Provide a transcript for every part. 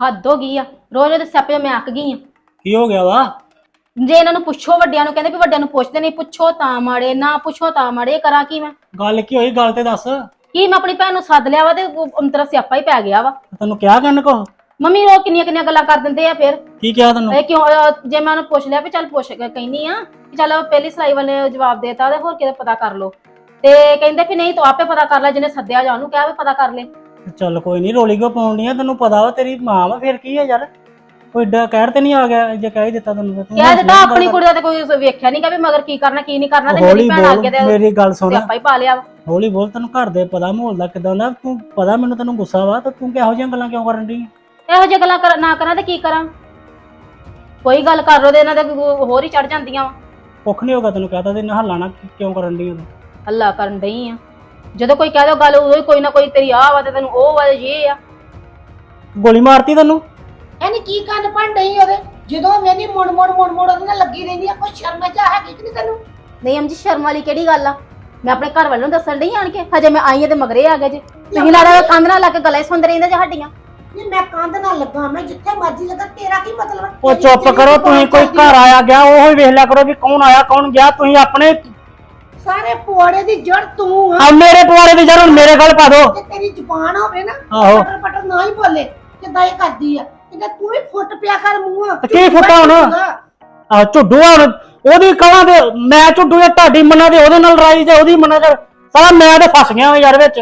ਹੱਦ ਹੋ ਗਈ ਆ। ਰੋਜ਼ ਉਹਦੇ ਸਿਆਪੇ ਮੈਂ ਅੱਕ ਗਈ ਆ। ਕੀ ਹੋ ਗਿਆ ਵਾ? ਜੇ ਇਹਨਾਂ ਨੂੰ ਪੁੱਛੋ ਵੱਡਿਆਂ ਨੂੰ ਕਹਿੰਦੇ ਵੀ ਵੱਡਿਆਂ ਨੂੰ ਪੁੱਛਦੇ ਨਹੀਂ ਪੁੱਛੋ ਤਾਂ ਮਾੜੇ ਨਾ ਪੁੱਛੋ ਤਾਂ ਮਾੜੇ ਕਰਾਂ ਕੀ ਮੈਂ? ਗੱਲ ਕੀ ਹੋਈ? ਗੱਲ ਤੇ ਦੱਸ। ਕੀ ਮੈਂ ਆਪਣੀ ਭੈਣ ਨੂੰ ਸੱਦ ਲਿਆ ਵਾ ਤੇ ਅੰਤਰਾ ਸਿਆਪਾ ਹੀ ਪੈ ਗਿਆ ਵਾ? ਤੈਨੂੰ ਕਿਹਾ ਕਰਨ ਕੋ? ਮੰਮੀ ਉਹ ਕਿੰਨੀਆਂ ਕਿੰਨੀਆਂ ਗੱਲਾਂ ਕਰ ਦਿੰਦੇ ਆ ਫਿਰ? ਕੀ ਕਿਹਾ ਤੈਨੂੰ? ਇਹ ਕਿਉਂ ਅਹ ਜੇ ਮੈਂ ਉਹਨੂੰ ਪੁੱਛ ਲਿਆ ਵੀ ਚੱਲ ਪੁੱਛ ਕੇ ਕਹਿੰਨੀ ਆ ਕਿ ਚੱਲ ਪਹਿਲੀ ਸਲਾਈ ਵਾਲੇ ਜਵਾਬ ਦੇਤਾ ਤੇ ਹੋਰ ਕਿਤੇ ਪਤਾ ਕਰ ਲੋ ਤੇ ਕਹਿੰਦੇ ਕਿ ਨਹੀਂ ਤੂੰ ਆਪੇ ਪਤਾ ਕਰ ਲੈ ਜਿਹਨੇ ਸੱਦਿਆ ਜਾ ਉਹਨੂੰ ਕਿਹਾ ਵੀ ਪਤਾ ਕਰ ਲੈ। ਚੱਲ ਕੋਈ ਨਹੀਂ ਰੋਲੀ ਕਿਉਂ ਪਾਉਣੀ ਆ? ਤੈਨੂੰ ਪਤਾ ਵਾ ਤੇਰੀ ਮਾਂ ਵਾ ਫਿਰ ਕੀ ਆ ਯਾਰ? ਕੋਈ ਏਡਾ ਕਹਿਰ ਤੇ ਨਹੀਂ ਆ ਗਿਆ ਜੇ ਕਹਿ ਹੀ ਦਿੱਤਾ ਤੈਨੂੰ ਤਾਂ। ਤੂੰ ਕਹਿ ਦਿੱਤਾ ਹੌਸਲੇ ਨਾਲ ਆਪਣੀ ਕੁੜੀ ਦਾ ਤੇ ਕੋਈ ਵੇਖਿਆ ਨਹੀਂ ਕਿ ਵੀ ਮਗਰ ਕੀ ਕਰਨਾ ਕੀ ਨਹੀਂ ਕਰਨਾ ਤੇ ਹੌਲੀ ਮੇਰੀ ਭੈਣ ਬੋਲ ਅੱਗੇ ਤੇ ਮੇਰੀ ਗੱਲ ਸੁਣ। ਸਿਆਪਾ ਹੀ ਪਾ ਲਿਆ ਵਾ। ਹੌਲੀ ਬੋਲ ਤੈਨੂੰ ਘਰ ਦੇ ਪਤਾ ਮਾਹੌਲ ਦਾ ਕਿਦਾਂ ਦਾ ਤੂੰ ਪਤਾ ਮੈਨੂੰ ਤੈਨੂੰ ਗੁੱਸਾ ਵਾ ਤੇ ਤੂੰ ਕਿਹੋ ਜਿਹੀਆਂ ਗੱਲਾਂ ਕਿਉਂ ਕਰਨ ਦੀ ਇਹੋ ਜਿਹੀਆਂ ਗੱਲਾਂ ਕਰ- ਨਾ ਕਰਾਂ ਤੇ ਕੀ ਕਰਾਂ? ਕੋਈ ਗੱਲ ਕਰ ਲੋ ਤੇ ਇਹਨਾਂ ਦੇ ਹੋਰ ਹੀ ਚੜ ਜਾਂਦੀਆਂ ਵਾ। ਕੁੱਖ ਨਹੀਂ ਹੋਗਾ ਤੈਨੂੰ ਕਹਤਾ ਤੇ ਨਾ ਕਿਉਂ ਕਰਨ ਦੀ ਹੱਲਾ ਕਰਨ ਡਈ ਆ। ਜਦੋਂ ਕੋਈ ਕਹਿ ਦੋ ਗੱਲ ਉਦੋਂ ਹੀ ਕੋਈ ਨਾ ਕੋਈ ਤੇਰੀ ਆਹ ਵਾ ਤੇ ਤੈਨੂੰ ਉਹ ਵਾ ਤੇ ਇਹ ਆ। ਗੋਲੀ ਮਾਰਤੀ ਤੈਨੂੰ? ਇਹਨੇ ਕੀ ਕੰਨ ਭੰਨ ਡਈ ਉਹਦੇ? ਜਦੋਂ ਮੈਨੀ ਮੁੜ ਮੁੜ ਮੁੜ ਮੁੜ ਉਹਦੇ ਨਾਲ ਲੱਗੀ ਰਹਿੰਦੀ ਆ ਕੋਈ ਸ਼ਰਮ ਜਾ ਹੈਗੀ ਕਿ ਨਹੀਂ ਤੈਨੂੰ? ਨਹੀਂ ਅਮ ਜੀ ਸ਼ਰਮ ਵਾਲੀ ਕਿਹੜੀ ਗੱਲ ਆ? ਮੈਂ ਆਪਣੇ ਘਰ ਵਾਲਿਆਂ ਨੂੰ ਦੱਸਣ ਡਈ ਆਣ ਕੇ ਹਜੇ ਮੈਂ ਆਈ ਆ ਤੇ ਮਗਰੇ ਆ ਗਏ ਜੀ। ਤੁਸੀਂ ਲੱਗਦਾ ਕੰਧ ਨਾਲ ਲੱਗ ਕੇ ਗਲੇ ਸੁਣਦੇ ਰਹਿੰਦੇ ਜੇ ਹੱਡੀਆਂ। ਨਹੀਂ ਮੈਂ ਕੰਧ ਨਾਲ ਲੱਗਾ ਮੈਂ ਜਿੱਥੇ ਮਰਜ਼ੀ ਲੱਗਾ ਤੇਰਾ ਕੀ ਮਤਲਬ ਹੈ? ਉਹ ਚੁੱਪ ਕਰੋ ਤੁਸੀਂ ਕੋਈ ਘਰ ਆਇਆ ਗਿਆ ਉਹ ਹੀ ਵੇਖ ਲਿਆ ਕਰੋ ਵੀ ਕੌਣ ਆਇਆ ਕੌਣ ਗਿਆ ਤੁਸੀਂ ਆਪਣੇ ਸਾਰੇ ਪੁਆੜੇ ਦੀ ਜੜ ਤੂੰ ਆ। ਆ ਮੇਰੇ ਪੁਆੜੇ ਦੀ ਜਰ ਹੁਣ ਮੇਰੇ ਗੱਲ ਪਾ ਦੋ। ਤੇ ਤੇਰੀ ਜ਼ੁਬਾਨ ਹੋਵੇ ਨਾ ਆਹੋ। ਪਟਰ ਪਟਰ ਨਾ ਹੀ ਬੋਲੇ ਕਿੱਦਾਂ ਇਹ ਕਰਦੀ ਆ। ਕਿਤੇ ਤੂੰ ਵੀ ਫੁੱਟ ਪਿਆ ਕਰ ਮੂੰਹ। ਤੇ ਕੀ ਫੁੱਟਾ ਹੁਣ? ਆ ਝੁੱਡੂ ਆ ਹੁਣ। ਉਹਦੀ ਕਹਾਂ ਤੇ ਮੈਂ ਝੁੱਡੂ ਆ ਤੁਹਾਡੀ ਮਨਾਂ ਦੇ ਉਹਦੇ ਨਾਲ ਲੜਾਈ ਤੇ ਉਹਦੀ ਮਨਾਂ ਤੇ ਸਾਲਾ ਮੈਂ ਤੇ ਫਸ ਗਿਆ ਵਾਂ ਯਾਰ ਵਿੱਚ।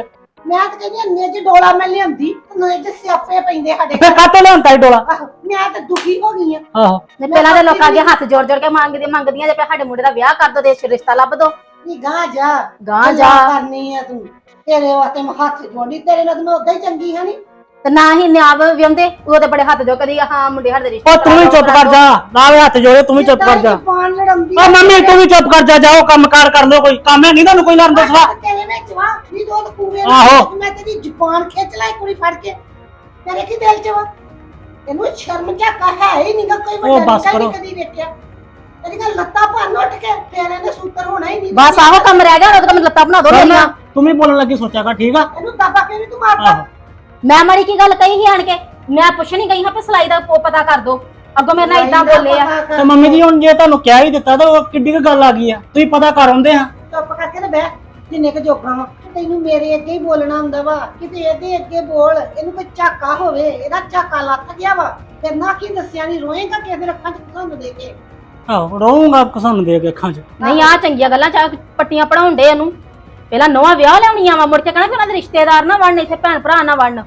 ਮੈਂ ਤਾਂ ਕਹਿੰਦੀ ਅੰਨੇ ਚ ਡੋਲਾ ਮੈਂ ਲਿਆਂਦੀ ਤੇ ਨੇ ਚ ਸਿਆਪੇ ਪੈਂਦੇ ਸਾਡੇ ਫਿਰ ਕਾਤੋਂ ਲਿਆਂਦਾ ਈ ਡੋਲਾ? ਆਹੋ, ਮੈਂ ਤਾਂ ਦੁਖੀ ਹੋ ਗਈ ਆ। ਆਹੋ। ਨੇ ਪਹਿਲਾਂ ਦੇ ਲੋਕਾਂ ਅੱਗੇ ਹੱਥ ਜੋੜ ਜੋੜ ਕੇ ਮੰਗਦੇ ਮੰਗਦੀਆਂ ਜੇ ਸਾਡੇ ਮੁੰਡੇ ਦਾ ਵਿਆਹ ਕਰ ਦੋ ਦੇ ਰਿਸ਼ਤਾ ਲੱਭ ਦੋ। ਨੀ ਗਾਂ ਜਾ। ਗਾਂ ਗੱਲਾਂ ਜਾ। ਕਰਨੀ ਆ ਤੂੰ। ਤੇਰੇ ਵਾਸਤੇ ਮੈਂ ਹੱਥ ਜੋੜੀ ਤੇਰੇ ਨਾਲ ਤਾਂ ਮੈਂ ਉਦਾਂ ਹੀ ਚੰਗੀ ਹਾਂ ਨੀ। ਤੇ ਨਾ ਹੀ ਨਿਆਬ ਵਿਆਉਂਦੇ ਉਹ ਤੇ ਬੜੇ ਹੱਥ ਜੋ ਕਦੀ ਹਾਂ ਮੁੰਡੇ ਸਾਡੇ ਰਿਸ਼ਤਾ ਉਹ ਤੂੰ ਵੀ ਚੁੱਪ ਕਰ ਜਾ। ਲਾਵੇ ਹੱਥ ਜੋੜੇ ਤੂੰ ਵੀ ਚੁੱਪ ਕਰ ਜਾ। ਲੜਾਉਂਦੀ ਉਹ ਮੰਮੀ ਤੂੰ ਵੀ ਚੁੱਪ ਕਰ ਜਾ। ਜਾਓ ਕੰਮ ਕਾਰ ਕਰ ਲਓ ਕੋਈ। ਕੰਮ ਹੈ ਨਹੀਂ ਤੁਹਾਨੂੰ ਕੋਈ ਲੜਨ ਦਾ ਸਵਾ ਤੇਰੇ ਵਿੱਚ ਵਾ। ਵੀ ਦੋ ਕੂਵੇ ਆਹੋ। ਮੈਂ ਤੇਰੀ ਜ਼ਬਾਨ ਖਿੱਚ ਲੈ ਕੁੜੀ ਫੜ ਕੇ। ਤੇਰੇ ਕੀ ਦਿਲ ਚ ਵਾ? ਤੈਨੂੰ ਸ਼ਰਮ ਝਾਕਾ ਹੈ ਹੀ ਨਹੀਂਗਾ ਕੋਈ ਵੱਡਾ ਬਸ ਨਿੱਕਾ ਕਰੋ। ਨਹੀਂ ਕਦੀ ਵੇਖਿਆ। ਤੇਰੀਆਂ ਲੱਤਾਂ ਭੰਨ ਉੱਠ ਕੇ ਤੇਰੇ ਦੇ ਸੂਤਰ ਹੋਣਾ ਹੀ ਨਹੀਂ। ਬਸ ਆਹੋ ਕੰਮ ਰਹਿ ਗਿਆ ਉਹ ਤਾਂ ਮੈਨੂੰ ਲੱਤਾਂ ਬਣਾ ਦੋ ਮੇਰੀਆਂ ਤੂੰ ਵੀ ਬੋਲਣ ਲੱਗੀ ਸੋਚਿਆ ਕਰ ਠੀਕ ਆ? ਇਹਨੂੰ ਦਾਬਾ ਕਿਉਂ ਨੀ ਤੂੰ ਮਾਰਦਾ? ਆਹੋ। ਮੈਂ ਮਾੜੀ ਕੀ ਗੱਲ ਕਹੀ ਸੀ ਆਣ ਕੇ? ਮੈਂ ਪੁੱਛਣੀ ਗਈ ਹਾਂ ਕਿ ਸਲਾਈ ਦਾ ਪ- ਪਤਾ ਕਰ ਦੋ। ਅੱਗੋਂ ਮੇਰੇ ਨਾਲ ਇਦਾਂ ਬੋਲੇ ਆ। ਤੇ ਮੰਮੀ ਜੀ ਹੁਣ ਜੇ ਤੁਹਾਨੂੰ ਕਹਿ ਹੀ ਦਿੱਤਾ ਤਾਂ ਉਹ ਕਿੱਡੀ ਕੁ ਗੱਲ ਆ ਗਈ ਆ। ਤੁਸੀਂ ਪਤਾ ਕਰ ਆਉਂਦੇ ਆ। ਚੁੱਪ ਕਰਕੇ ਤੇ ਬਹਿ ਜਿੰਨੇ ਕ ਜੋਗਾ ਵਾ। ਤੈਨੂੰ ਮੇਰੇ ਅੱਗੇ ਹੀ ਬੋਲਣਾ ਹੁੰਦਾ ਵਾ ਕਿਤੇ ਇਹਦੇ ਅੱਗੇ ਬੋਲ ਇਹਨੂੰ ਕੋਈ ਝਾਕਾ ਹੋਵੇ ਇਹਦਾ ਝਾਕਾ ਲੱਥ ਗਿਆ ਵਾ। ਤੇ ਨਾ ਕੀ ਦੱਸਿਆ ਨਹੀਂ ਰੋਏਗਾ ਕਿਸੇ ਦੇ ਅੱਖਾਂ 'ਚ ਤੁਹਾਨੂੰ ਦੇ ਕੇ। ਆਹੋ ਰਹੂੰਗਾ ਕਸਨ ਦੇ ਕੇ ਅੱਖਾਂ 'ਚ। ਨਹੀਂ ਆ ਚੰਗੀਆਂ ਗੱਲਾਂ ਚਾ ਪੱਟੀਆਂ ਪੜਾਉਣ ਦੇ ਇਹਨੂੰ। ਪਹਿਲਾਂ ਨਵਾਂ ਵਿਆਹ ਲਿਆਉਣੀਆਂ ਵਾ ਮੁੜ ਕੇ ਕਹਣਾ ਕਿ ਉਹਨਾਂ ਦੇ ਰਿਸ਼ਤੇਦਾਰ ਨਾ ਵੜਨ ਇੱਥੇ ਭੈਣ ਭਰਾ ਨਾ ਵੜਨ।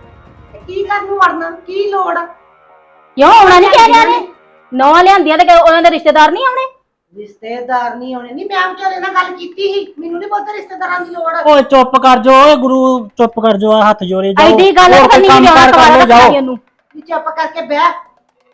ਤੇ ਕੀ ਕਰਨ ਨੂੰ ਵੜਨਾ? ਕੀ ਲੋੜ ਆ? ਕਿਉਂ ਆਉਣਾ ਨਹੀਂ ਕਹਿ ਲਿਆ ਨੇ ਨਵਾਂ ਲਿਆਂਦੀਆਂ ਤੇ ਕਿ ਉਹਨਾਂ ਦੇ ਰਿਸ਼ਤੇਦਾਰ ਨਹੀਂ ਆਉਣੇ? ਰਿਸ਼ਤੇਦਾਰ ਨਹੀਂ ਹੋਣੇ ਨਹੀਂ ਮੈਂ ਵਿਚਾਰੇ ਨਾਲ ਗੱਲ ਕੀਤੀ ਸੀ। ਮੈਨੂੰ ਨਹੀਂ ਪਤਾ ਰਿਸ਼ਤੇਦਾਰਾਂ ਦੀ ਲੋੜ ਆ। ਓਏ ਚੁੱਪ ਕਰ ਜੋ ਓਏ ਗੁਰੂ ਚੁੱਪ ਕਰ ਜੋ ਆ ਹੱਥ ਜੋੜੇ ਜਾਓ। ਐਡੀ ਗੱਲ ਹੋਰ ਕੋਈ ਕਰਨੀ ਕੰਮ ਨਹੀਂ ਕਾਰ ਕਰ ਲਓ ਜਾਓ। ਇਹਨੂੰ। ਵੀ ਚੁੱਪ ਕਰਕੇ ਬਹਿ।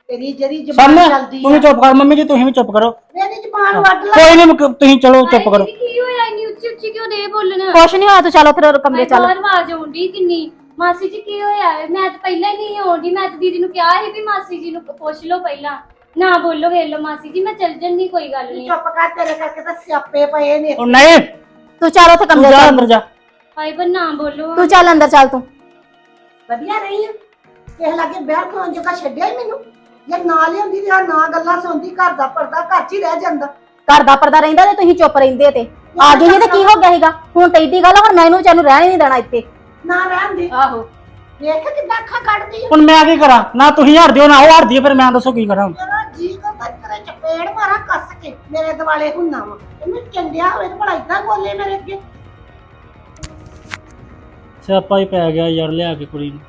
ਤੇਰੀ ਜਿਹੜੀ ਜ਼ਬਾਨ ਸਾਹਮਣੇ ਚੱਲਦੀ ਤੂੰ ਵੀ ਚੁੱਪ ਕਰ ਮੰਮੀ ਜੀ ਤੁਸੀਂ ਵੀ ਚੁੱਪ ਕਰੋ। ਇਹਦੀ ਜ਼ਬਾਨ ਵੱਢ ਲੈ। ਕੋਈ ਨਹੀਂ ਤੁਸੀਂ ਚਲੋ ਚੁੱਪ ਕਰੋ। ਕੀ ਹੋਇਆ? ਇੰਨੀ ਉੱਚੀ ਉੱਚੀ ਕਿਉਂ ਦੇ ਬੋਲਣਾ? ਕੁਛ ਨਹੀਂ ਹੋਇਆ ਤੂੰ ਚੱਲ ਉੱਥੇ ਕਮਰੇ ਚੱਲ। ਬਾਹਰ ਆਵਾਜ਼ ਆਉਂਦੀ ਕਿੰਨੀ। ਮਾਸੀ ਜੀ ਕੀ ਹੋਇਆ? ਹੈ? ਮੈਂ ਤਾਂ ਪਹਿਲਾਂ ਹੀ ਨਹੀਂ ਆਉਂਦੀ। ਮੈਂ ਤਾਂ ਦੀਦੀ ਨੂੰ ਕਿਹਾ ਸੀ ਵੀ ਮਾਸੀ ਜੀ ਨੂੰ ਪੁੱਛ ਲਓ ਪਹਿਲਾਂ। ਨਾ ਬੋਲੋ ਵੇਖ ਲਓ ਮਾਸੀ ਜੀ ਮੈਂ ਚੱਲ ਜੰਨੀ ਕੋਈ ਗੱਲ ਨਹੀਂ ਚੁੱਪ ਕਰ ਤੇਰੇ ਕਰਕੇ ਤਾਂ ਸਿਆਪੇ ਪਏ ਨੇ। ਉਹ ਨਹੀਂ ਤੂੰ ਚੱਲ ਉੱਥੇ ਤੂੰ ਕਮਰੇ ਜਾ ਚੱਲ। ਅੰਦਰ ਜਾ। ਹਾਏ ਪਰ ਨਾ ਬੋਲੋ। ਤੂੰ ਚੱਲ ਅੰਦਰ ਚੱਲ ਤੂੰ। ਵਧੀਆ ਰਹੀ ਆ। ਕਿਸੇ ਲਾਗੇ ਬਹਿ ਕੇ ਜਗ੍ਹਾ ਛੱਡਿਆ ਹੀ ਮੈਨੂੰ। ਜੇ ਨਾ ਲਿਆਉਂਦੀ ਤੇ ਆਹ ਨਾ ਗੱਲਾਂ ਸੁਣਦੀ ਘਰ ਦਾ ਪਰਦਾ ਘਰ 'ਚ ਹੀ ਰਹਿ ਜਾਂਦਾ। ਘਰ ਦਾ ਪਰਦਾ ਰਹਿੰਦਾ ਤੇ ਤੁਸੀਂ ਚੁੱਪ ਰਹਿੰਦੇ ਤੇ। ਆ ਗਈ ਨਹੀਂ ਤੇ ਕੀ ਹੋ ਗਿਆ ਸੀਗਾ? ਹੁਣ ਤੇ ਏਡੀ ਗੱਲ ਆ, ਹੁਣ ਮੈਨੂੰ ਚਾਨੂੰ ਰਹਿਣ ਹੀ ਨਹੀਂ ਦੇਣਾ ਇੱਥੇ। ਨਾ ਰਹਿਣ ਦੇ। ਆਹੋ। ਵੇਖ ਕਿੱਦਾਂ ਅੱਖਾਂ ਕੱਢਦੀ ਆ। ਹੁਣ ਮੈਂ ਕੀ ਕਰਾਂ? ਨਾ ਤੁਸੀਂ ਹਟਦੇ ਹੋ ਨਾ ਉਹ ਹਟਦੀ ਹੈ ਫਿਰ ਮੈਂ ਦੱਸੋ ਕੀ ਕਰਾਂ ਮੇਰਾ ਜੀ ਕਰਦਾ ਤੇਰੇ ਚਪੇੜ ਮਾਰਾਂ ਕੱਸ ਕੇ। ਮੇਰੇ ਦਿਵਾਲੇ ਹੁੰਨਾ ਵਾ। ਇਹਨੂੰ ਚੰਡਿਆ ਹੋਵੇ ਤੇ ਭਲਾ ਇਦਾਂ ਬੋਲੇ ਮੇਰੇ ਅੱਗੇ। ਸਿਆਪਾ ਹੀ ਪੈ ਗਿਆ ਯਾਰ ਲਿਆ ਕੇ ਕੁੜੀ ਨੂੰ।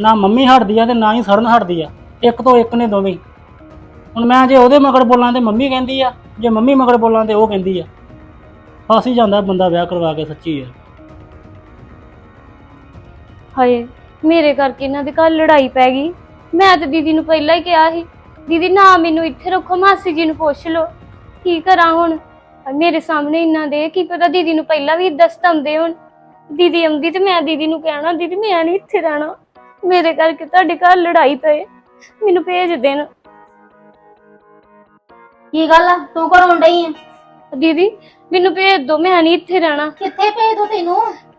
ਨਾ ਮੰਮੀ ਹਟਦੀ ਆ ਤੇ ਨਾ ਹੀ ਸਰਨ ਹਟਦੀ ਆ। ਇੱਕ ਤੋਂ ਇੱਕ ਨੇ ਦੋਵੇਂ। ਹੀ। ਹੁਣ ਮੈਂ ਜੇ ਉਹਦੇ ਮਗਰ ਬੋਲਾਂ ਤੇ ਮੰਮੀ ਕਹਿੰਦੀ ਆ, ਜੇ ਮੰਮੀ ਮਗਰ ਬੋਲਾਂ ਤੇ ਉਹ ਕਹਿੰਦੀ ਆ। ਫਸ ਹੀ ਜਾਂਦਾ ਬੰਦਾ ਵਿਆਹ ਕਰਵਾ ਕੇ ਸੱਚੀ ਯਾਰ ਹਾਏ, ਮੇਰੇ ਕਰਕੇ ਇਹਨਾਂ ਦੇ ਘਰ ਲੜਾਈ ਪੈ ਗਈ। ਮੈਂ ਤਾਂ ਦੀਦੀ ਨੂੰ ਪਹਿਲਾਂ ਹੀ ਕਿਹਾ ਸੀ, ਦੀਦੀ, ਨਾ ਮੈਨੂੰ ਇੱਥੇ ਰੱਖੋ, ਮਾਸੀ ਜੀ ਨੂੰ ਪੁੱਛ ਲਓ। ਕੀ ਕਰਾਂ ਹੁਣ? ਮੇਰੇ ਸਾਹਮਣੇ ਇਹਨਾਂ ਦੇ, ਕੀ ਪਤਾ ਦੀਦੀ ਨੂੰ ਪਹਿਲਾਂ ਵੀ ਏਦਾਂ ਸਤਾਉਂਦੇ ਹੁਣ। ਦੀਦੀ ਆਉਂਦੀ ਤੇ ਮੈਂ ਦੀਦੀ ਨੂੰ ਕਹਿਣਾ, ਦੀਦੀ, ਮੈਂ ਨਹੀਂ ਇੱਥੇ ਰਹਿਣਾ। ਮੇਰੇ ਕਰਕੇ ਤੁਹਾਡੇ ਘਰ ਲੜਾਈ ਪਏ। ਮੈਨੂੰ ਭੇਜ ਦੇਣ। ਕੀ ਗੱਲ ਆ? ਤੂੰ ਘਰੋਂ ਡਈ ਆ? ਦੀਦੀ ਮੈਨੂੰ ਭੇਜ ਦਿਓ ਮੈਂ ਨਹੀਂ ਇੱਥੇ ਰਹਿਣਾ। ਕਿੱਥੇ ਭੇਜ ਦੋ ਤੈਨੂੰ?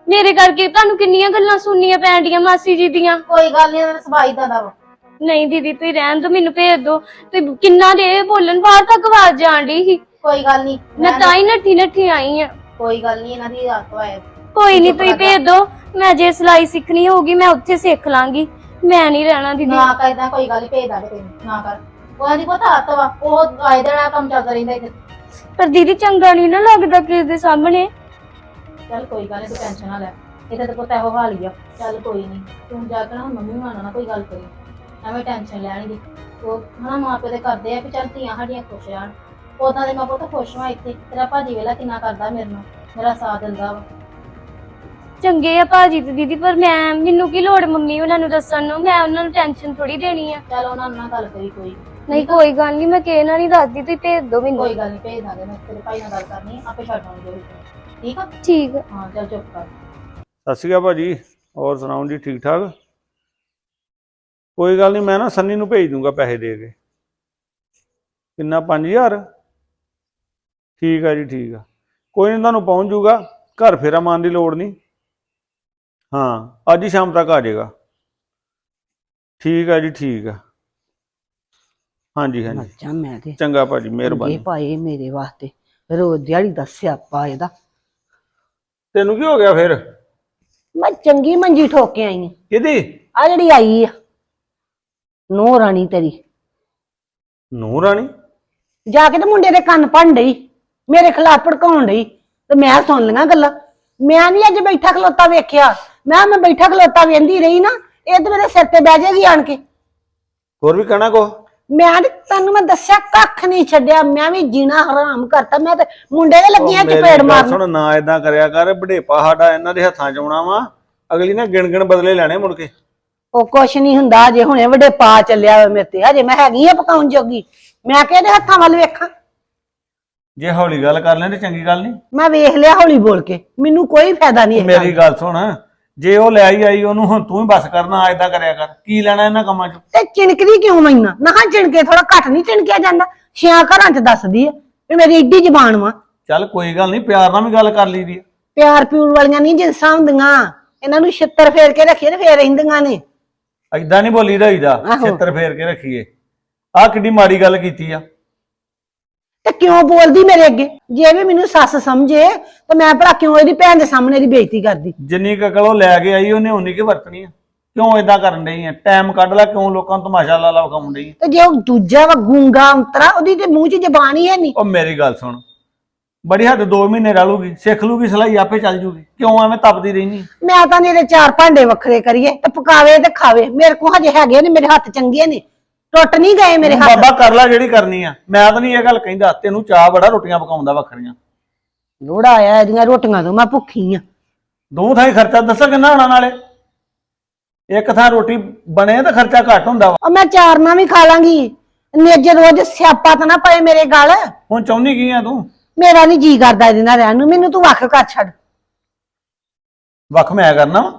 ਮੇਰੇ ਕਰਕੇ ਤੁਹਾਨੂੰ ਕਿੰਨੀਆਂ ਗੱਲਾਂ ਸੁਣਨੀਆਂ ਪੈਂਦੀਆਂ ਮਾਸੀ ਜੀ ਦੀਆਂ। ਕੋਈ ਗੱਲ ਨਹੀਂ ਸੁਭਾਅ ਇਦਾਂ ਦਾ ਵਾ। ਨਹੀਂ ਦੀਦੀ ਤੁਸੀਂ ਰਹਿਣ ਦੋ ਮੈਨੂੰ ਭੇਜ ਦੋ। ਤੇ ਕਿੰਨਾ ਦੇ ਬੋਲਣ ਬਾਹਰ ਤੱਕ ਆਵਾਜ਼ ਜਾਣ ਡਈ ਸੀ। ਕੋਈ ਗੱਲ ਨਹੀਂ ਮੈਂ ਤਾਂ ਹੀ ਨੱਠੀ ਨੱਠੀ ਆਈ ਆ। ਕੋਈ ਗੱਲ ਨਹੀਂ ਇਹਨਾਂ ਦੀ ਆਦਤ ਹੈ ਕੋਈ ਨਹੀਂ ਤੁਸੀਂ ਭੇਜ ਦੋ। ਮੈਂ ਜੇ ਸਿਲਾਈ ਸਿੱਖਣੀ ਹੋਊਗੀ ਮੈਂ ਉੱਥੇ ਸਿੱਖ ਲਾਂਗੀ। ਮੈਂ ਨਹੀਂ ਰਹਿਣਾ ਦੀਦੀ। ਨਾ ਕਰਦਾ ਕੋਈ ਗੱਲ ਭੇਜ ਦਾਂਗੇ ਤੈਨੂੰ ਨਾ ਕਰ। ਉਹਨਾਂ ਦੀ ਪਤਾ ਆਦਤ ਵਾ ਉਹ ਆਏ ਦੇਣਾ ਕੰਮ ਚੱਲਦਾ ਰਹਿੰਦਾ ਇੱਥੇ। ਪਰ ਦੀਦੀ ਚੰਗਾ ਨਹੀਂ ਨਾ ਲੱਗਦਾ ਕਿਸੇ ਦੇ ਸਾਹਮਣੇ। ਚੱਲ ਕੋਈ ਗੱਲ ਨਹੀਂ ਤੂੰ ਟੈਨਸ਼ਨ ਨਾ ਲੈ। ਇਹਦਾ ਤਾਂ ਪਤਾ ਇਹੋ ਹਾਲ ਹੀ ਆ। ਚੱਲ ਕੋਈ ਨਹੀਂ ਤੂੰ ਜਾ ਕੇ ਨਾ ਹੁਣ ਮੰਮੀ ਨਾਲ ਨਾ ਕੋਈ ਗੱਲ ਕਰੀ। ਐਵੇਂ ਟੈਨਸ਼ਨ ਲੈਣਗੇ ਉਹ ਹਨਾ ਮਾਂ ਪਿਓ ਦੇ ਕਰਦੇ ਆ ਵੀ ਚੱਲ ਧੀਆਂ ਸਾਡੀਆਂ ਖੁਸ਼ ਰਹਿਣ। ਉਦਾਂ ਦੇ ਮੈਂ ਬਹੁਤ ਖੁਸ਼ ਹਾਂ ਇੱਥੇ। ਤੇਰਾ ਭਾਜੀ ਵੇਲਾ ਕਿੰਨਾ ਕਰਦਾ ਮੇਰੇ ਨਾਲ। ਮੇਰਾ ਸਾਥ ਦਿੰਦਾ ਵਾ। ਚੰਗੇ ਆ ਭਾਜੀ ਤੇ ਦੀਦੀ ਪਰ ਮੈਂ ਮੈਨੂੰ ਕੀ ਲੋੜ ਮੰਮੀ ਉਹਨਾਂ ਨੂੰ ਦੱਸਣ ਨੂੰ? ਮੈਂ ਉਹਨਾਂ ਨੂੰ ਟੈਨਸ਼ਨ ਥੋੜੀ ਦੇਣੀ ਆ। ਚੱਲ ਉਹਨਾਂ ਨਾਲ ਗੱਲ ਕਰੀ ਕੋਈ। ਨਹੀਂ ਕੋਈ ਗੱਲ ਨਹੀਂ ਮੈਂ ਕਿਸੇ ਨਾਲ ਨਹੀਂ ਦੱਸਦੀ ਤੁਸੀਂ ਭੇਜ ਦੋ ਮੈਨੂੰ। ਕੋਈ ਗੱਲ ਨਹੀਂ ਭੇਜ ਦਾਂਗੇ ਮੈਂ ਤੇਰੇ ਭਾਈ ਨਾਲ ਗੱਲ ਕਰਨੀ ਆਪੇ ਛੱਡ ਆਉਂਗੇ ਠੀਕ ਆ? ਠੀਕ ਆ। ਹਾਂ ਚੱਲ ਚੁੱਪ ਕਰ। ਸਤਿ ਸ਼੍ਰੀ ਅਕਾਲ ਭਾਜੀ ਹੋਰ ਸੁਣਾਓ ਜੀ ਠੀਕ ਠਾਕ? ਕੋਈ ਗੱਲ ਨਹੀਂ ਮੈਂ ਨਾ ਸੰਨੀ ਨੂੰ ਭੇਜ ਦੂੰਗਾ ਪੈਸੇ ਦੇ ਕੇ। ਕਿੰਨਾ 5000 ਠੀਕ ਆ ਜੀ ਠੀਕ ਆ। ਕੋਈ ਨਹੀਂ ਤੁਹਾਨੂੰ ਪਹੁੰਚ ਜਾਊਗਾ ਘਰ ਫੇਰਾ ਮਾਰਨ ਦੀ ਲੋੜ ਨਹੀਂ ਹਾਂ ਅੱਜ ਹੀ ਸ਼ਾਮ ਤੱਕ ਆ ਜਾਏਗਾ। ਠੀਕ ਆ ਜੀ ਠੀਕ ਆ। ਹਾਂਜੀ ਹਾਂਜੀ। ਮੱਝਾਂ ਮੈਂ ਤੇ ਚੰਗਾ ਭਾਜੀ ਇਹ ਮਿਹਰਬਾਨੀ ਪਾਏ ਮੇਰੇ ਵਾਸਤੇ। ਰੋਜ਼ ਦਿਹਾੜੀ ਦਾ ਸਿਆਪਾ ਇਹਦਾ। ਤੈਨੂੰ ਕੀ ਹੋ ਗਿਆ ਫਿਰ? ਮੈਂ ਚੰਗੀ ਮੰਜੀ ਠੋਕ ਕੇ ਆਈ ਆ। ਕਿਹਦੀ? ਆ ਜਿਹੜੀ ਆਈ ਆ। ਨੋ ਰਾਣੀ ਤੇਰੀ। ਨੂੰਹ ਰਾਣੀ? ਜਾ ਕੇ ਤੇ ਮੁੰਡੇ ਦੇ ਕੰਨ ਭੰਨ ਡਈ। ਮੇਰੇ ਖਿਲਾਫ ਭੜਕਾਉਣ ਡਈ। ਤੇ ਮੈਂ ਸੁਣ ਲਈਆਂ ਗੱਲਾਂ। ਮੈਂ ਨਹੀਂ ਅੱਜ ਬੈਠਾ ਖਲੋਤਾ ਵੇਖਿਆ। ਮੈਂ ਮੈਂ ਬੈਠਾ ਖਲੋਤਾ ਵੇਂਦੀ ਰਹੀ ਨਾ ਇਹ ਤੇ ਮੇਰੇ ਸਿਰ ਤੇ ਬਹਿ ਜਾਏਗੀ ਆਣ ਕੇ। ਹੋਰ ਵੀ ਕਹਿਣਾ ਕੋ ਮੈਂ ਤੈਨੂੰ ਮੈਂ ਦੱਸਿਆ ਕੱਖ ਨਹੀਂ ਛੱਡਿਆ ਮੈਂ ਵੀ ਜੀਣਾ ਹਰਾਮ ਕਰਤਾ ਮੈਂ ਤੇ ਮੁੰਡੇ ਦੇ ਲੱਗੀਆਂ ਚਪੇੜ ਮਾਰਨ। ਸੁਣ ਨਾ ਇਦਾਂ ਕਰਿਆ ਕਰ ਬੜੇਪਾ ਸਾਡਾ ਇਹਨਾਂ ਦੇ ਹੱਥਾਂ 'ਚ ਆਉਣਾ ਵਾ। ਅਗਲੀ ਨਾ ਗਿਣ ਗਿਣ ਬਦਲੇ ਲੈਣੇ ਮੁੜ ਕੇ। ਉਹ ਕੁਛ ਨਹੀਂ ਹੁੰਦਾ ਜੇ ਹੁਣੇ ਵੱਡੇ ਪਾ ਚੱਲਿਆ ਹੋਇਆ ਮੇਰੇ ਤੇ ਹਜੇ ਮੈਂ ਹੈਗੀ ਆ ਪਕਾਉਣ ਜੋਗੀ। ਮੈਂ ਕਿਹਦੇ ਹੱਥਾਂ ਵੱਲ ਵੇਖਾਂ? ਜੇ ਹੌਲੀ ਗੱਲ ਕਰ ਲੈਂਦੇ ਚੰਗੀ ਗੱਲ ਨਹੀਂ। ਮੈਂ ਵੇਖ ਲਿਆ ਹੌਲੀ ਬੋਲ ਕੇ ਮੈਨੂੰ ਕੋਈ ਫਾਇਦਾ ਨਹੀਂ ਮੇਰੀ ਗੱਲ ਸੁਣ ਜੇ ਉਹ ਲੈ ਆਈ ਆਈ ਉਹਨੂੰ ਹੁਣ ਤੂੰ ਹੀ ਬਸ ਕਰਨਾ ਏਦਾਂ ਕਰਿਆ ਕਰ। ਕੀ ਲੈਣਾ ਇਹਨਾਂ ਕੰਮਾਂ 'ਚ? ਤੇ ਚਿਣਕਦੀ ਕਿਉਂ ਮੈਨਾਂ ਨਾ ਚਿਣਕੇ ਥੋੜਾ ਘੱਟ ਨਹੀਂ ਚਿਣਕਿਆ ਜਾਂਦਾ। ਛਿਆਂ ਘਰਾਂ 'ਚ ਦੱਸਦੀ ਆ ਵੀ ਮੇਰੀ ਏਡੀ ਜ਼ਬਾਨ ਵਾ। ਚੱਲ ਕੋਈ ਗੱਲ ਨਹੀਂ ਪਿਆਰ ਨਾਲ ਵੀ ਗੱਲ ਕਰ ਲਈਦੀ ਆ। ਪਿਆਰ ਪਿਉਰ ਵਾਲੀਆਂ ਨਹੀਂ ਜਿੰਸਾਂ ਹੁੰਦੀਆਂ। ਇਹਨਾਂ ਨੂੰ ਛਿੱਤਰ ਫੇਰ ਕੇ ਰੱਖੀਏ ਤੇ ਫੇਰ ਰਹਿੰਦੀਆਂ ਨੇ। ਏਦਾਂ ਨਹੀਂ ਬੋਲੀ ਰਹੀਦਾ ਆਹੋ। ਛੇਤਰ ਫੇਰ ਕੇ ਰੱਖੀਏ। ਆਹ ਕਿੱਡੀ ਮਾੜੀ ਗੱਲ ਕੀਤੀ ਆ। ਤੇ ਕਿਉਂ ਬੋਲਦੀ ਮੇਰੇ ਅੱਗੇ? ਜੇ ਵੀ ਮੈਨੂੰ ਸੱਸ ਸਮਝੇ ਤਾਂ ਮੈਂ ਭਲਾ ਕਿਉਂ ਇਹਦੀ ਭੈਣ ਦੇ ਸਾਹਮਣੇ ਇਹਦੀ ਬੇਇੱਜ਼ਤੀ ਕਰਦੀ? ਜਿੰਨੀ ਕੁ ਅਕਲ ਉਹ ਲੈ ਕੇ ਆਈ ਉਹਨੇ ਉਨੀ ਕੀ ਵਰਤਣੀ ਆ। ਕਿਉਂ ਏਦਾਂ ਕਰਨ ਡਈ ਆ? ਟਾਈਮ ਕੱਢ ਲੈ ਕਿਉਂ ਲੋਕਾਂ ਨੂੰ ਤਮਾਸ਼ਾ ਲਾ ਲਾ ਵਿਖਾਉਣ ਡਈ ਆ? ਤੇ ਜੇ ਉਹ ਦੂਜਾ ਵਾ ਗੂੰਗਾ ਅੰਤਰਾ ਉਹਦੀ ਤੇ ਮੂੰਹ 'ਚ ਜ਼ਬਾਨ ਹੀ ਹੈ ਨਹੀਂ। ਉਹ ਮੇਰੀ ਗੱਲ ਸੁਣ। ਬੜੀ ਹੱਦ 2 ਮਹੀਨੇ ਰਹਿ ਲੂਗੀ ਸਿੱਖ ਲੂਗੀ ਸਲਾਈ ਆਪੇ ਚੱਲ ਜੂਗੀ। ਕਿਉਂ ਐਵੇਂ ਤਪਦੀ ਰਹਿਨੀ ਮੈਂ ਤਾਂ ਇਹਦੇ ਚਾਰ ਭਾਂਡੇ ਵੱਖਰੇ ਕਰੀਏ ਤੇ ਪਕਾਵੇ ਤੇ ਖਾਵੇ। ਮੇਰੇ ਕੋਲ ਹਜੇ ਹੈਗੇ ਨੇ ਮੇਰੇ ਹੱਥ ਚੰਗੇ ਨੇ। ਟੁੱਟ ਨਹੀਂ ਗਏ ਮੇਰੇ ਹੱਥ। ਬਾਬਾ ਕਰ ਲੈ ਜਿਹੜੀ ਕਰਨੀ ਆ। ਮੈਂ ਤਾਂ ਨਹੀਂ ਇਹ ਗੱਲ ਕਹਿੰਦਾ ਤੈਨੂੰ ਚਾਹ ਬੜਾ ਰੋਟੀਆਂ ਪਕਾਉਂਦਾ ਵੱਖਰੀਆਂ। ਲੋੜਾ ਆਇਆ ਇਹਦੀਆਂ ਰੋਟੀਆਂ ਤੋਂ ਮੈਂ ਭੁੱਖੀ ਆ। ਦੋ ਥਾਂ ਹੀ ਖਰਚਾ ਦੱਸਾਂ ਕਿੰਨਾ ਹੋਣਾ ਨਾਲੇ? ਇੱਕ ਥਾਂ ਰੋਟੀ ਬਣੇ ਤਾਂ ਖਰਚਾ ਘੱਟ ਹੁੰਦਾ ਵਾ। ਉਹ ਮੈਂ ਚਾਰ ਨਾਲ ਵੀ ਖਾ ਲਾਂਗੀ। ਨਿੱਜ ਰੋਜ਼ ਸਿਆਪਾ ਤਾਂ ਨਾ ਪਏ ਮੇਰੇ ਗਲ। ਹੁਣ ਚਾਹੁੰਦੀ ਕੀ ਆ ਤੂੰ? ਮੇਰਾ ਨਹੀਂ ਜੀ ਕਰਦਾ ਇਹਦੇ ਨਾਲ ਰਹਿਣ ਨੂੰ। ਮੈਨੂੰ ਤੂੰ ਵੱਖ ਕਰ ਛੱਡ। ਵੱਖ ਮੈਂ ਕਰਨਾ ਵਾ।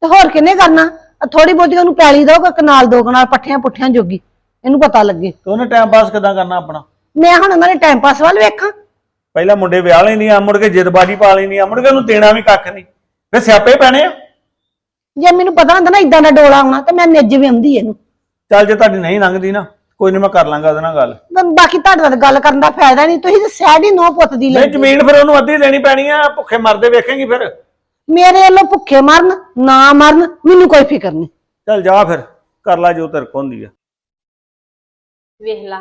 ਤੇ ਹੋਰ ਕਿੰਨੇ ਕਰਨਾ? ਥੋੜੀ ਬਹੁਤੀ ਉਹਨੂੰ ਪੈਲੀ ਦੋ ਕਿ ਕਨਾਲ ਦੋ ਕਨਾਲ ਪੱਠਿਆਂ ਪੁੱਠਿਆਂ ਜੋਗੀ। ਇਹਨੂੰ ਪਤਾ ਲੱਗੇ। ਤੇ ਉਹਨੇ ਟਾਈਮ ਪਾਸ ਕਿਦਾਂ ਕਰਨਾ ਆਪਣਾ? ਮੈਂ ਹੁਣ ਉਹਨਾਂ ਦੇ ਟਾਈਮ ਪਾਸ ਵੱਲ ਵੇਖਾਂ। ਪਹਿਲਾਂ ਮੁੰਡੇ ਵਿਆਹ ਲੈਂਦੀਆਂ ਮੁੜ ਕੇ ਜਿੱਦਬਾਜੀ ਪਾ ਲੈਂਦੀਆਂ ਮੁੜ ਕੇ ਉਹਨੂੰ ਦੇਣਾ ਵੀ ਕੱਖ ਨਹੀਂ। ਫੇ ਸਿਆਪੇ ਪੈਣੇ ਆ? ਜੇ ਮੈਨੂੰ ਪਤਾ ਹੁੰਦਾ ਨਾ ਇਦਾਂ ਦਾ ਡੋਲਾ ਆਉਣਾ ਤੇ ਮੈਂ ਨਿੱਜ ਵੀ ਆਉਂਦੀ ਇਹਨੂੰ। ਚੱਲ ਜੇ ਤੁਹਾਡੀ ਨਹੀਂ ਲੰਘਦੀ ਨਾ ਕੋਈ ਨਹੀਂ ਮੈਂ ਕਰ ਲਾਂਗਾ ਉਹਦੇ ਨਾਲ ਗੱਲ। ਤਾਂ ਬਾਕੀ ਤੁਹਾਡੇ ਨਾਲ ਗੱਲ ਕਰਨ ਦਾ ਫਾਇਦਾ ਨਹੀਂ ਤੁਸੀਂ ਤਾਂ ਸੈਡੀ ਨੋ ਪੁੱਤ ਦੀ ਨਹੀਂ ਜ਼ਮੀਨ ਫਿਰ ਉਹਨੂੰ ਅੱਧੀ ਦੇਣੀ ਪੈਣੀ ਆ ਭੁੱਖੇ ਮਰਦੇ ਵੇਖੇਂਗੀ ਫਿਰ। ਮੇਰੇ ਵੱਲੋਂ ਭੁੱਖੇ ਮਰਨ ਨਾ ਮਰਨ ਮੈਨੂੰ ਕੋਈ ਫਿਕਰ ਨਹੀਂ। ਚੱਲ ਜਾ ਫਿਰ ਕਰ ਲੈ ਜੋ ਤੇਰੇ ਕੋਲ ਹੁੰਦੀ ਆ। ਵੇਖ ਲਾ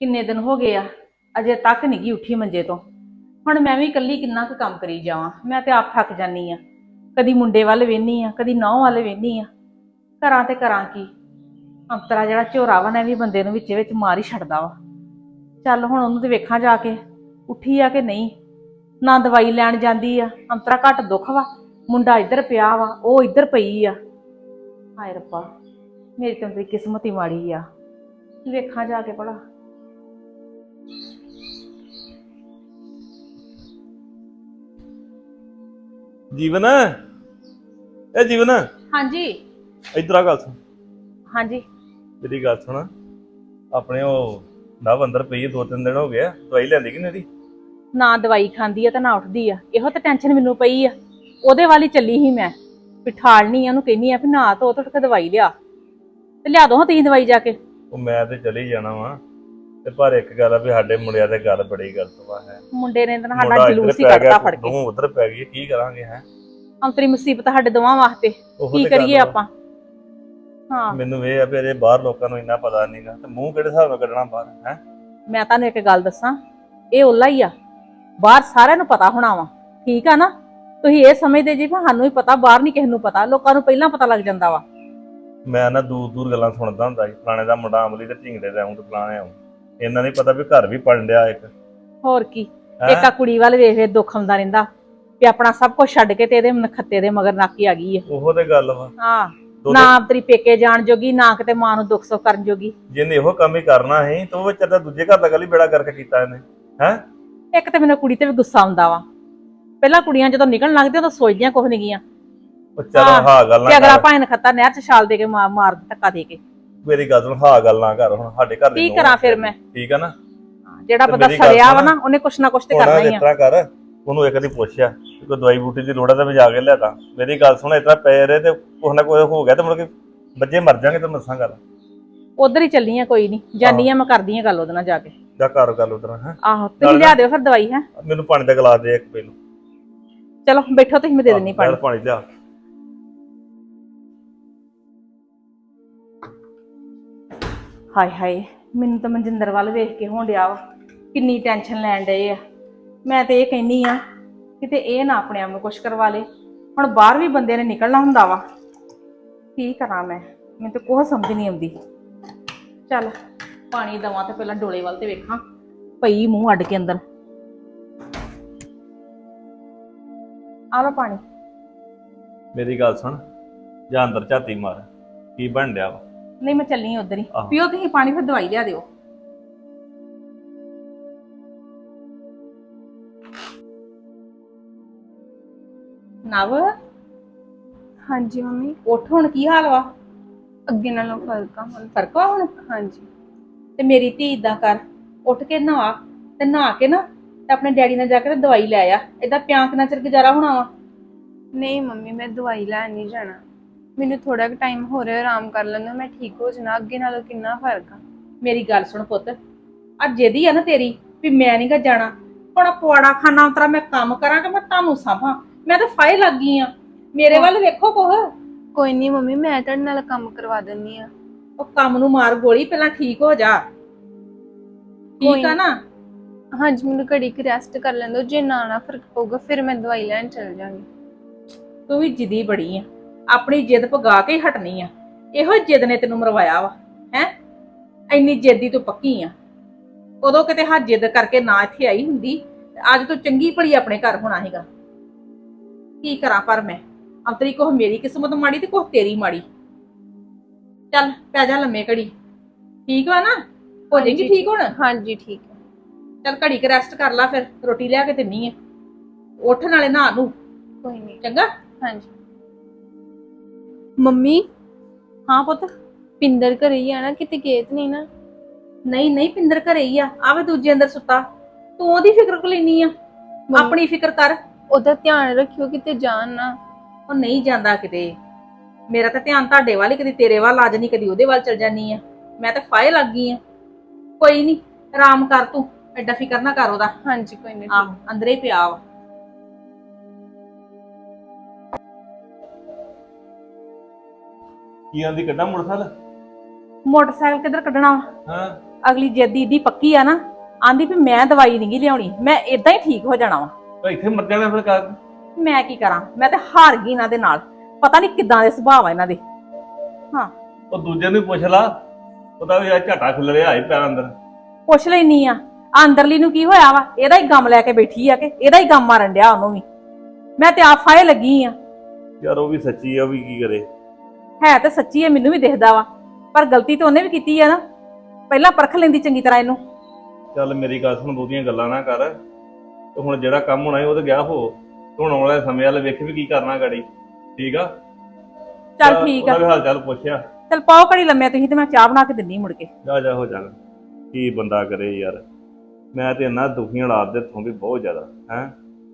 ਕਿੰਨੇ ਦਿਨ ਹੋ ਗਏ ਆ ਅਜੇ ਤੱਕ ਨਹੀਂ ਗਈ ਉੱਠੀ ਮੰਜੇ ਤੋਂ। ਹੁਣ ਮੈਂ ਵੀ ਇਕੱਲੀ ਕਿੰਨਾ ਕੁ ਕੰਮ ਕਰੀ ਜਾਵਾਂ ਮੈਂ ਤੇ ਆਪ ਥੱਕ ਜਾਨੀ ਆ। ਕਦੀ ਮੁੰਡੇ ਵੱਲ ਵੇਹਨੀ ਆ ਕਦੀ ਨੌ ਵੱਲ ਵੇਹਨੀ ਆ। ਕਰਾਂ ਤੇ ਕਰਾਂ ਕੀ? ਅੰਤਰਾ ਜਿਹੜਾ ਝੋਰਾ ਵਾ ਨਾ ਇਹ ਵੀ ਬੰਦੇ ਨੂੰ ਵਿੱਚੇ ਵਿੱਚ ਮਾਰ ਹੀ ਛੱਡਦਾ ਵਾ। ਚੱਲ ਹੁਣ ਉਹਨੂੰ ਤੇ ਵੇਖਾਂ ਜਾ ਕੇ ਉੱਠੀ ਆ ਕਿ ਨਹੀਂ। ਨਾ ਦਵਾਈ ਲੈਣ ਜਾਂਦੀ ਆ ਅੰਤਰਾ ਘੱਟ ਦੁੱਖ ਵਾ। ਮੁੰਡਾ ਇੱਧਰ ਪਿਆ ਵਾ ਉਹ ਇੱਧਰ ਪਈ ਆ। ਹਾਏ ਰੱਬਾ ਮੇਰੀ ਤਾਂ ਤੇਰੀ ਕਿਸਮਤ ਹੀ ਮਾੜੀ ਆ। ਵੇਖਾਂ ਜਾ ਕੇ ਭਲਾ। ਜੀਵਨ ਇਹ ਜੀਵਨ। ਹਾਂਜੀ। ਇਧਰ ਆ ਗੱਲ ਸੁਣ। ਹਾਂਜੀ। ਮੇਰੀ ਗੱਲ ਸੁਣ ਆਪਣੇ ਉਹ ਨਵ ਅੰਦਰ ਪਈ ਹੈ, ਦੋ ਤਿੰਨ ਦਿਨ ਹੋ ਗਏ ਆ ਦਵਾਈ ਲੈਂਦੀ ਕਿ ਨਹੀਂ ਦੀ ਨਾ ਦਵਾਈ ਖਾਂਦੀ ਆ ਤੇ ਨਾ ਉੱਠਦੀ ਆ। ਇਹੋ ਤਾਂ ਟੈਨਸ਼ਨ ਮੈਨੂੰ ਪਈ ਆ। ਉਹਦੇ ਵਾਲੀ ਚੱਲੀ ਸੀ ਮੈਂ। ਵੀ ਠਾਲਣੀ ਆ ਉਹਨੂੰ ਕਹਿੰਨੀ ਆ ਵੀ ਨਾ ਧੋ ਧੋ ਕੇ ਦਵਾਈ ਲਿਆ। ਤੇ ਲਿਆ ਦੋ ਹਾਂ ਤੁਸੀਂ ਦਵਾਈ ਜਾ ਕੇ। ਉਹ ਮੈਂ ਤੇ ਚਲੀ ਜਾਣਾ ਵਾਂ। ਤੇ ਪਰ ਇੱਕ ਗੱਲ ਆ ਵੀ ਸਾਡੇ ਮੁੰਡਿਆਂ ਤੇ ਗੱਲ ਬੜੀ ਗਲਤ ਵਾ ਹੈ। ਮੁੰਡੇ ਨੇ ਤਾਂ ਸਾਡਾ ਜਲੂਸ ਹੀ ਕੱਢਤਾ ਫੜ ਕੇ। ਤੂੰ ਉਧਰ ਪੈ ਗਈ ਕੀ ਕਰਾਂਗੇ ਹੈ। ਅੰਤਰੀ ਮੁਸੀਬਤ ਸਾਡੇ ਦੋਵਾਂ ਵਾਸਤੇ। ਕੀ ਕਰੀਏ ਆਪਾਂ? ਹਾਂ। ਮੈਨੂੰ ਇਹ ਆ ਵੀ ਅਜੇ ਬਾਹਰ ਲੋਕਾਂ ਨੂੰ ਇੰਨਾ ਪਤਾ ਨਹੀਂਗਾ ਤੇ ਮੂੰਹ ਕਿਹੜੇ ਹਿਸਾਬ ਨਾਲ ਕੱਢਣਾ ਬਾਹਰ ਹੈ। ਮੈਂ ਤੁਹਾਨੂੰ ਇੱਕ ਗੱਲ ਦੱਸਾਂ। ਇਹ ਓਲਾ ਹੀ ਆ। ਬਾਹਰ ਸਾਰਿਆਂ ਨੂੰ ਪਤਾ ਹੋਣਾ ਵਾ ਠੀਕ ਆ ਨਾ? ਤੁਸੀਂ ਇਹ ਸਮਝਦੇ ਜੀ ਵੀ ਸਾਨੂੰ ਹੀ ਪਤਾ ਬਾਹਰ ਨਹੀਂ ਕਿਸੇ ਨੂੰ ਪਤਾ ਲੋਕਾਂ ਨੂੰ ਪਹਿਲਾਂ ਪਤਾ ਲੱਗ ਜਾਂਦਾ ਵਾ। ਮੈਂ ਨਾ ਦੂਰ ਦੂਰ ਗੱਲਾਂ ਸੁਣਦਾ ਹੁੰਦਾ ਸੀ ਫਲਾਣੇ ਦਾ ਮੁੰਡਾ ਅਮਲੀ ਤੇ ਢਿੰਗੜੇ ਦਾ ਆਉਂ ਤੇ ਫਲਾਣੇ ਆਉਂ। ਇਹਨਾਂ ਨਹੀਂ ਪਤਾ ਵੀ ਘਰ ਵੀ ਪੜਨ ਡਿਆ ਇੱਕ। ਹੋਰ ਕੀ? ਹੈਂ? ਇੱਕ ਆ ਕੁੜੀ ਵੱਲ ਵੇਖ ਵੇਖ ਦੁੱਖ ਆਉਂਦਾ ਰਹਿੰਦਾ ਵੀ ਆਪਣਾ ਸਭ ਕੁਝ ਛੱਡ ਕੇ ਤੇ ਇਹਦੇ ਨਖੱਤੇ ਦੇ ਮਗਰ ਨਾਕੀ ਆ ਗਈ ਆ। ਉਹੋ ਤੇ ਗੱਲ ਵਾ। ਹਾਂ ਦੋ- ਨਾ ਤੇਰੀ ਪੇਕੇ ਜਾਣ ਜੋਗੀ ਨਾ ਕਿਤੇ ਮਾਂ ਨੂੰ ਦੁੱਖ ਸੁੱਖ ਕਰਨ ਜੋਗੀ। ਜਿਹਨੇ ਇਹੋ ਕੰਮ ਹੀ ਕਰਨਾ ਸੀ ਤਾਂ ਉਹ ਵਿਚਾਰਾ ਦੂਜੇ ਘਰ ਦਾ ਗੱਲ ਹੀ ਬੇੜਾ ਕਰਕੇ ਕੀਤਾ ਇਹਨੇ ਹੈ? ਇੱਕ ਤੇ ਮੈਨੂੰ ਕੁੜੀ ਤੇ ਵੀ ਗੁੱਸਾ ਆਉਂਦਾ ਵਾ। ਪਹਿਲਾਂ ਕੁੜੀਆਂ ਜਦੋਂ ਨਿਕਲਣ ਲੱਗਦੀਆਂ ਤਾਂ ਸੋਚਦੀਆਂ ਕੁਝ ਨਹੀਂ ਗੀਆਂ। ਉਹ ਚਲੋ ਹਾਂ, ਗੱਲ ਨਾ ਅਗਲਾ ਕਰ। ਭਾਵੇਂ ਨਖੱਤਾ ਨਹਿਰ ਚ ਛਾਲ ਦੇ ਕੇ ਮਾਰ ਮਾਰ ਧੱਕਾ ਦੇ ਕੇ। ਮੇਰੀ ਗੱਲ ਸੁਣ ਹਾਂ ਗੱਲ ਨਾ ਕਰ ਹੁਣ ਸਾਡੇ ਘਰ ਦੀ ਕੀ ਕਰਾਂ। ਫਿਰ ਮੈਂ? ਠੀਕ ਆ ਨਾ? ਜਿਹੜਾ ਤੇ ਬੰਦਾ ਮੇਰੀ ਗੱਲ ਸੜਿਆ ਵਾ ਸੁਣ। ਨਾ ਉਹਨੇ ਕੁਛ ਨਾ ਕੁਛ ਤੇ ਹੁਣ ਕਰਨਾ ਹੀ ਇਸ ਆ ਤਰ੍ਹਾਂ ਕਰ ਉਹਨੂੰ ਇੱਕ ਦੀ ਪੁੱਛਿਆ ਕਿ ਕੋਈ ਦਵਾਈ ਬੂਟੀ ਦੀ ਲੋੜ ਆ ਤਾਂ ਮੈਂ ਜਾ ਕੇ ਲਿਆਦਾ। ਮੇਰੀ ਗੱਲ ਸੁਣ ਇਸ ਤਰ੍ਹਾਂ ਪਏ ਰਹੇ ਤੇ ਕੁਛ ਨਾ ਕੁਛ ਹੋ ਗਿਆ ਤੇ ਮੁੜ ਕੇ ਬੱਜੇ ਮਰ ਜਾਣਗੇ ਤੇ ਮਸਾਂ ਗੱਲ। ਉਧਰ ਹੀ ਚੱਲੀ ਆ ਕੋਈ ਨਹੀਂ ਜਾਨੀ ਆ ਮੈਂ ਕਰਦੀ ਆ ਗੱਲ ਉਹਦੇ ਨਾਲ ਜਾ ਕੇ। ਜਾ ਕਰ ਗੱਲ ਉਧਰ ਹੈ। ਆਹੋ ਤੁਸੀਂ ਲਿਆ ਦਿਓ ਫਿਰ ਦਵਾਈ ਹੈ। ਮੈਨੂੰ ਪਾਣੀ ਦਾ ਗਲਾਸ ਦੇ ਇੱਕ ਪਹਿਲੋਂ ਚਲੋ ਬੈਠੋ ਤੁਸੀਂ ਮੈਂ ਦੇ ਦਿੰਨੀ ਪਾਣੀ। ਪਾਣੀ ਲਿਆ। ਹਾਏ ਹਾਏ ਮੈਨੂੰ ਤਾਂ ਮਨਜਿੰਦਰ ਵੱਲ ਵੇਖ ਕੇ ਹੋਣ ਡਿਆ ਵਾ। ਕਿੰਨੀ ਟੈਨਸ਼ਨ ਲੈਣ ਡਏ ਆ। ਮੈਂ ਤੇ ਇਹ ਕਹਿੰਨੀ ਆ ਕਿਤੇ ਇਹ ਨਾ ਆਪਣੇ ਆਪ ਨੂੰ ਕੁਛ ਕਰਵਾ ਲੇ। ਹੁਣ ਬਾਹਰ ਵੀ ਬੰਦੇ ਨੇ ਨਿਕਲਣਾ ਹੁੰਦਾ ਵਾ। ਕੀ ਕਰਾਂ ਮੈਂ? ਮੈਨੂੰ ਤਾਂ ਕੋਈ ਸਮਝ ਨਹੀਂ ਆਉਂਦੀ। ਚੱਲ ਪਾਣੀ ਦਵਾਂ ਤੇ ਪਹਿਲਾਂ ਡੋਲੇ ਵੱਲ ਤੇ ਵੇਖਾਂ। ਪਈ ਮੂੰਹ ਅੱਡ ਕੇ ਅੰਦਰ। ਆ ਲਓ ਪਾਣੀ। ਮੇਰੀ ਗੱਲ ਸੁਣ ਜਾਂ ਅੰਦਰ ਝਾਤੀ ਮਾਰ ਕੀ ਬਣ ਡਿਆ ਵਾ? ਨਹੀਂ ਮੈਂ ਚੱਲੀ ਆ ਉਧਰ ਹੀ। ਆਹੋ। ਪੀਓ ਤੁਸੀਂ ਪਾਣੀ ਫਿਰ ਦਵਾਈ ਲਿਆ ਦਿਓ। ਨਵ? ਹਾਂਜੀ ਮੰਮੀ। ਉੱਠ ਹੁਣ ਕੀ ਹਾਲ ਵਾ? ਅੱਗੇ ਨਾਲੋਂ ਫ਼ਰਕ ਆ ਹੁਣ। ਫ਼ਰਕ ਵਾ ਹੁਣ? ਹਾਂਜੀ। ਤੇ ਮੇਰੀ ਧੀ ਇਦਾਂ ਕਰ ਉੱਠ ਕੇ ਨਹਾ ਤੇ ਨਹਾ ਕੇ ਨਾ ਤੇ ਆਪਣੇ ਡੈਡੀ ਨਾਲ ਜਾ ਕੇ ਤੇ ਦਵਾਈ ਲੈ ਆ। ਏਦਾਂ ਪਿਆਂਕ ਨਾਲ ਚਿਰ ਗੁਜ਼ਾਰਾ ਹੋਣਾ ਵਾ? ਨਹੀਂ ਮੰਮੀ ਮੈਂ ਦਵਾਈ ਲੈਣ ਨਹੀਂ ਜਾਣਾ। ਮੈਨੂੰ ਥੋੜਾ ਕੁ ਟਾਈਮ ਹੋ ਰਿਹਾ ਆਰਾਮ ਕਰ ਲੈਂਦਾ ਮੈਂ ਠੀਕ ਹੋ ਜਾਣਾ। ਅੱਗੇ ਨਾਲੋਂ ਕਿੰਨਾ ਫ਼ਰਕ ਆ? ਮੇਰੀ ਗੱਲ ਸੁਣ ਪੁੱਤ ਅੱਜ ਜਿਹਦੀ ਆ ਨਾ ਤੇਰੀ ਵੀ ਮੈਂ ਨਹੀਂ ਗਾ ਜਾਣਾ। ਹੁਣ ਪਵਾੜਾ ਖਾਨਾ ਉਤਰਾ ਮੈਂ ਕੰਮ ਕਰਾਂ ਕਿ ਮੈਂ ਤੁਹਾਨੂੰ ਸਾਂਭਾਂ? ਮੈਂ ਤਾਂ ਫਾਇ ਲੱਗ ਗਈ ਆ। ਮੇਰੇ ਵੱਲ ਵੇਖੋ ਕੋਹ ਕੋਈ ਨਹੀਂ ਮੰਮੀ ਮੈਂ ਤੁਹਾਡੇ ਨਾਲ ਕੰਮ ਕਰਵਾ ਦਿੰਨੀ ਆ। ਉਹ ਕੰਮ ਨੂੰ ਮਾਰ ਗੋਲੀ ਪਹਿਲਾਂ ਠੀਕ ਹੋ ਜਾ। ਠੀਕ ਕੋਈ ਆ ਨਾ? ਹਾਂਜੀ ਮੈਨੂੰ ਘੜੀ ਕੁ ਰੈਸਟ ਕਰ ਲੈਣ ਦਿਓ ਜੇ ਨਾ ਨਾ ਫ਼ਰਕ ਪਊਗਾ ਫਿਰ ਮੈਂ ਦਵਾਈ ਲੈਣ ਚਲ ਜਾਵਾਂਗੀ ਤੂੰ ਵੀ ਜਿੱਦੀ ਬੜੀ ਆ। ਆਪਣੀ ਜਿੱਦ ਪਗਾ ਕੇ ਹੀ ਹਟਣੀ ਆ। ਇਹੋ ਜਿੱਦ ਨੇ ਤੈਨੂੰ ਮਰਵਾਇਆ ਵਾ ਹੈ? ਇੰਨੀ ਜਿੱਦੀ ਤੂੰ ਪੱਕੀ ਆ। ਉਦੋਂ ਕਿਤੇ ਹੱਥ ਜਿੱਦ ਕਰਕੇ ਨਾ ਇੱਥੇ ਆਈ ਹੁੰਦੀ ਤੇ ਅੱਜ ਤੂੰ ਚੰਗੀ ਭਲੀ ਆਪਣੇ ਘਰ ਹੋਣਾ ਹੈਗਾ ਕੀ ਕਰਾਂ ਪਰ ਮੈਂ? ਅੰਤਰੀ ਕੋਹ ਮੇਰੀ ਕਿਸਮਤ ਮਾੜੀ ਤੇ ਕੋਹ ਤੇਰੀ ਮਾੜੀ। ਚੱਲ ਪੈ ਜਾ ਲੰਮੇ ਘੜੀ। ਠੀਕ ਵਾ ਨਾ? ਹੋ ਜਾਏਗੀ ਠੀਕ ਹੁਣ? ਹਾਂਜੀ ਠੀਕ ਹੈ। ਚੱਲ ਘੜੀ ਕੁ ਰੈਸਟ ਕਰ ਲੈ ਫਿਰ ਰੋਟੀ ਲਿਆ ਕੇ ਦਿੰਨੀ ਆ। ਉੱਠ ਨਾਲੇ ਨਹਾ ਨੂੰ। ਕੋਈ ਨਹੀਂ। ਚੰਗਾ? ਹਾਂਜੀ। ਮੰਮੀ? ਹਾਂ ਪੁੱਤ? ਪਿੰਦਰ ਘਰੇ ਹੀ ਆ ਨਾ ਕਿਤੇ ਗੇਤ ਨਹੀਂ ਨਾ? ਨਹੀਂ ਨਹੀਂ ਪਿੰਦਰ ਘਰੇ ਹੀ ਆ। ਆਵੇ ਦੂਜੇ ਅੰਦਰ ਸੁੱਤਾ। ਤੂੰ ਉਹਦੀ ਫਿਕਰ ਕੋ ਲੈਣੀ ਆ? ਆਪਣੀ ਫਿਕਰ ਕਰ। ਉਹਦਾ ਧਿਆਨ ਰੱਖਿਓ ਕਿਤੇ ਜਾਣ ਨਾ। ਉਹ ਨਹੀਂ ਜਾਂਦਾ ਕਿਤੇ। ਮੇਰਾ ਤਾਂ ਧਿਆਨ ਤੁਹਾਡੇ ਵੱਲ ਹੀ ਕਦੀ ਤੇਰੇ ਵੱਲ ਆ ਜਾਨੀ ਕਦੀ ਉਹਦੇ ਵੱਲ ਚਲ ਜਾਨੀ ਆ। ਮੈਂ ਤਾਂ ਫਾਇ ਲੱਗ ਗਈ ਆ। ਕੋਈ ਨਹੀਂ ਆਰਾਮ ਕਰ ਤੂੰ ਐਡਾ ਫਿਕਰ ਨਾ ਕਰ ਉਹਦਾ। ਹਾਂਜੀ ਕੋਈ ਨਹੀਂ। ਆਹ ਅੰਦਰੇ ਹੀ ਪਿਆ ਵਾ। ਕੀ ਆਂਦੀ ਕੱਢਾਂ ਮੁਰਸਲ ਮੋਟਰਸਾਈਕਲ ਕਿੱਧਰ ਕੱਢਣਾ ਵਾ? ਹਾਂ। ਅਗਲੀ ਜੱਦੀ ਦੀ ਪੱਕੀ ਆ ਨਾ ਆਂਦੀ ਵੀ ਮੈਂ ਦਵਾਈ ਨਹੀਂ ਗੀ ਲਿਆਉਣੀ ਮੈਂ ਇਦਾਂ ਹੀ ਠੀਕ ਹੋ ਜਾਣਾ ਵਾ। ਤਾਂ ਇੱਥੇ ਮਰ ਜਾਣਾ ਫਿਰ ਕਾ ਮੈਂ ਕੀ ਕਰਾਂ? ਮੈਂ ਤੇ ਹਾਰ ਗਈ ਇਹਨਾਂ ਦੇ ਨਾਲ। ਪਤਾ ਨਹੀਂ ਕਿੱਦਾਂ ਦੇ ਸੁਭਾਅ ਆ ਇਹਨਾਂ ਦੇ। ਉਹ ਦੂਜੇ ਨੂੰ ਹੀ ਪੁੱਛ ਲਾ। ਉਹਦਾ ਵੀ ਆ ਝਾਟਾ ਖੁੱਲ ਰਿਹਾ ਆਈ ਪੈਰ ਅੰਦਰ। ਪੁੱਛ ਲੈਣੀ ਆ। ਅੰਦਰਲੀ ਨੂੰ ਕੀ ਹੋਇਆ ਵਾ? ਇਹਦਾ ਹੀ ਗਮ ਲੈ ਕੇ ਬੈਠੀ ਆ ਕਿ ਇਹਦਾ ਹੀ ਗਮ ਮਾਰਨ ਡਿਆ ਉਹਨੂੰ ਵੀ। ਮੈਂ ਤੇ ਆਪ ਫਾਏ ਲੱਗੀ ਆ। ਯਾਰ ਉਹ ਵੀ ਸੱਚੀ ਆ ਉਹ ਵੀ ਕੀ ਕਰੇ? ਹੈ ਤੇ ਸੱਚੀ ਹੈ ਮੈਨੂੰ ਵੀ ਦਿਖਦਾ ਵਾ। ਪਰ ਗਲਤੀ ਤਾਂ ਉਹਨੇ ਵੀ ਕੀਤੀ ਆ ਨਾ। ਪਹਿਲਾਂ ਪਰਖ ਲੈਂਦੀ ਚੰਗੀ ਤਰ੍ਹਾਂ ਇਹਨੂੰ। ਚੱਲ ਮੇਰੀ ਗੱਲ ਸੁਣ ਬਹੁਤੀਆਂ ਗੱਲਾਂ ਨਾ ਕਰ। ਤੇ ਹੁਣ ਜਿਹੜਾ ਕੰਮ ਹੋਣਾ ਸੀ ਉਹ ਤਾਂ ਗਿਆ ਹੋ। ਹੁਣ ਆਉਣ ਵਾਲੇ ਸਮੇਂ ਵਾਲੇ ਵੇਖ ਵੀ ਕੀ ਕਰਨਾ ਗਾੜੀ। ਠੀਕ ਆ? ਚੱਲ ਠੀਕ ਆ। ਉਹਦਾ ਵੀ ਹਾਲ ਚਾਲ ਪੁੱਛਿਆ। ਚੱਲ ਪਾਓ ਘੜੀ ਲੰਮੇ ਤੁਸੀਂ ਤੇ ਮੈਂ ਚਾਹ ਬਣਾ ਕੇ ਦਿੰਨੀ ਮੁੜ ਕੇ। ਜਾ ਜਾ ਹੋ ਜਾ ਕੀ ਬੰਦਾ ਕਰੇ ਯਾਰ। ਮੈਂ ਤੇ ਇੰਨਾ ਦੁਖੀ ਹਾਲਾਤ ਦੇ ਤੋਂ ਵੀ ਬਹੁਤ ਜ਼ਿਆਦਾ ਹੈ?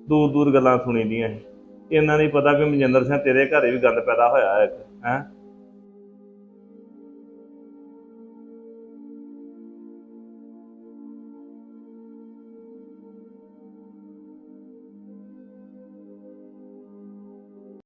ਦੂਰ ਦੂਰ ਗੱਲਾਂ ਸੁਣੀ ਦੀਆਂ ਸੀ। ਇਹਨਾਂ ਨਹੀਂ ਪਤਾ ਵੀ ਮਨਜਿੰਦਰ ਸਿੰਘ ਤੇਰੇ ਘਰੇ ਵੀ ਗੰਦ ਪੈਦਾ ਹੋਇਆ ਹੈ ਹੈ?